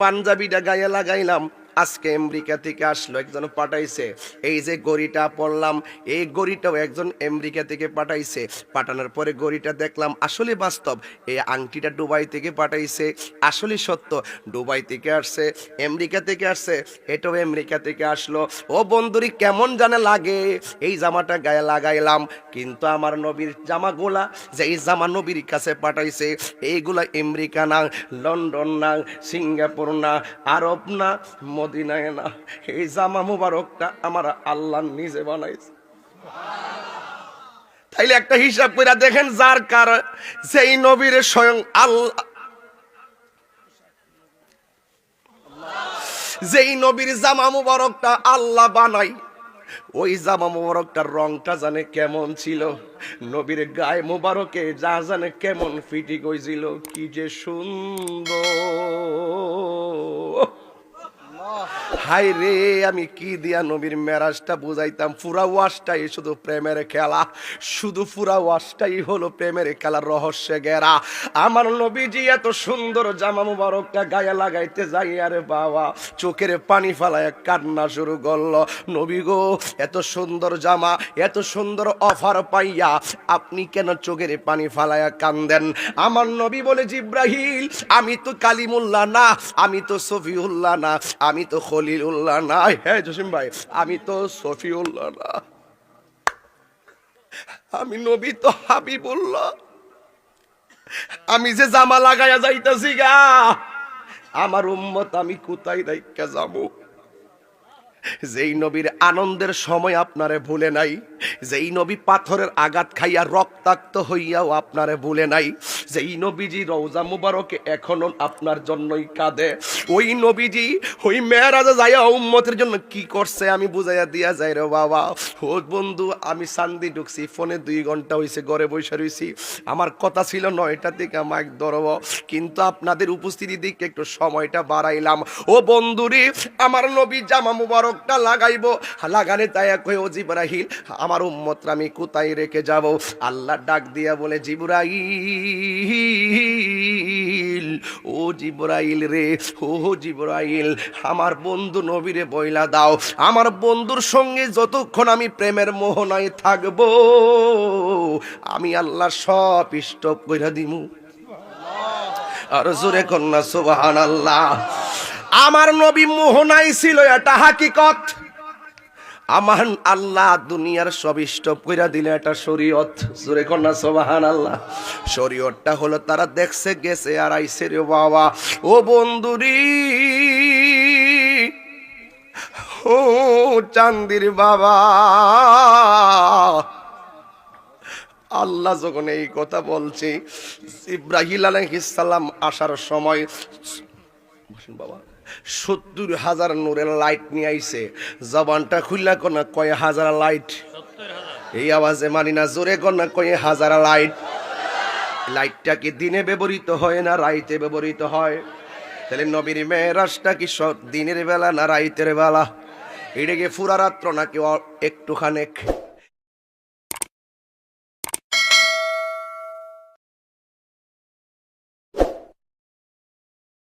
পাঞ্জাবিটা গায়ে লাগাইলাম। আজকে আমেরিকা থেকে আসলো, একজন পাঠাইছে। এই যে গড়িটা পড়লাম, এই গড়িটাও একজন আমেরিকা থেকে পাঠাইছে। পাঠানোর পরে গড়িটা দেখলাম আসলে বাস্তব। এই আংটিটা দুবাই থেকে পাঠাইছে আসলে সত্য। দুবাই থেকে আসছে, আমেরিকা থেকে আসছে, এটাও আমেরিকা থেকে আসলো। ও বন্ধুরি, কেমন জানে লাগে? এই জামাটা গায়ে লাগাইলাম, কিন্তু আমার নবীর জামাগুলা, যে এই জামা নবীর কাছে পাঠাইছে, এইগুলা আমেরিকা না, লন্ডন না, সিঙ্গাপুর না, আরব না মদিনায় না এই জামা মুবারকটা আমার আল্লাহ নিজে বানাইছে। তাইলে একটা হিসাব করে দেখেন, যার কার যেই নবীর স্বয়ং আল্লাহ, যেই নবীর জামা মুবারকটা আল্লাহ বানাই, ওই জামা মুবারকটার রংটা জানে কেমন ছিল, নবীর গায়ে মুবারকে যা জানে কেমন ফিটি গইছিল কি যে সুন্দর। হাই রে, আমি কি দিয়া নবীর মেরাজটা বুঝাইতাম? পুরা ওয়াশটাই শুধু প্রেমের খেলা। শুধু পুরা ওয়াশটাই হলো প্রেমের খেলার রহস্যে গেরা আমার নবীজি এত সুন্দর জামা মুবারকটা গায়ে লাগাইতে যাই, আরে বাবা। চোখের পানি ফালায় কান্না শুরু করল। নবী গো, এত সুন্দর জামা, এত সুন্দর অফার পাইয়া আপনি কেন চোখের পানি ফালায়া কান্দেন? আমার নবী বলে, জিব্রাহিল, আমি তো কালিমুল্লাহ না, আমি তো সফিউল্লাহ না, আমি তো খলিলুল্লাহ না হ্যাঁ জসিম ভাই, আমি তো সফিউল্লাহ না। আমি নবী তো হাবিবুল্লাহ। আমি যে জামা লাগাইয়া যাইতাছি গা, আমার উম্মত আমি কোথায় রাইকা যাব? যেই নবীর আনন্দের সময় আপনারে ভুলে নাই, যেই নবী পাথরের আঘাত খাইয়া রক্তাক্ত হইয়াও আপনারে ভুলে নাই যেই নবীজি রওজা মুবারকে এখনও আপনার জন্যই কাঁদে। ওই নবীজি, ওই মেয়েরাজা যাইয়া উম্মতের জন্য কি করছে আমি বুঝাইয়া দিয়া যাই রে বাবা। ও বন্ধু, আমি সান্দি ঢুকছি, ফোনে দুই ঘণ্টা হইছে, ঘরে বসে রইছি। আমার কথা ছিল নয়টা থেকে মাইক ধরব, কিন্তু আপনাদের উপস্থিতি দিকে একটু সময়টা বাড়াইলাম। ও বন্ধুরি, আমার নবী জামা মুবারকটা লাগাইবো। লাগানে তাই কই ও জিব্রাহিল, আমার উম্মতরা আমি কোথায় রেখে যাব? আল্লাহ ডাক দিয়া বলে জিব্রাইল, ও জিব্রাইল রে, ও জিব্রাইল, আমার বন্ধু নবীরে বইলা দাও, আমার বন্ধুর সঙ্গে যতক্ষণ আমি প্রেমের মোহনায় থাকব, আমি আল্লাহ সব স্টপ কইরা দিমু। আর জোরে কন্যা সুবাহান আল্লাহ আমার নবী মোহনাই ছিল এটা হাকিকত। আমার আল্লাহ দুনিয়ার সব স্টপ কইরা দিলে এটা শরীয়ত। জোরে কন্যা সোবাহান আল্লাহ শরীয়তটা হলো তারা দেখছে, গেছে আর আইসে রে বাবা। ও বন্ধুরি, ও চান্দির বাবা। আল্লাহ যখন এই কথা বলছে, ইব্রাহিম আলাইহিসসালাম আসার সময় বাবা। সত্তর হাজার নূরের লাইট নিয়ে আইছে। জবানটা খুললা কোনা কয় হাজার লাইট এই আওয়াজে মানি না জোরে কোনা কয় হাজার লাইট লাইটটা কি দিনে ব্যবহৃত হয় না রাইতে ব্যবহৃত হয়? তাহলে নবীর মেয়েরাজটা কি সব দিনের বেলা না রাইতের বেলা? এটা কি ফুরা রাত্র নাকি একটুখানেক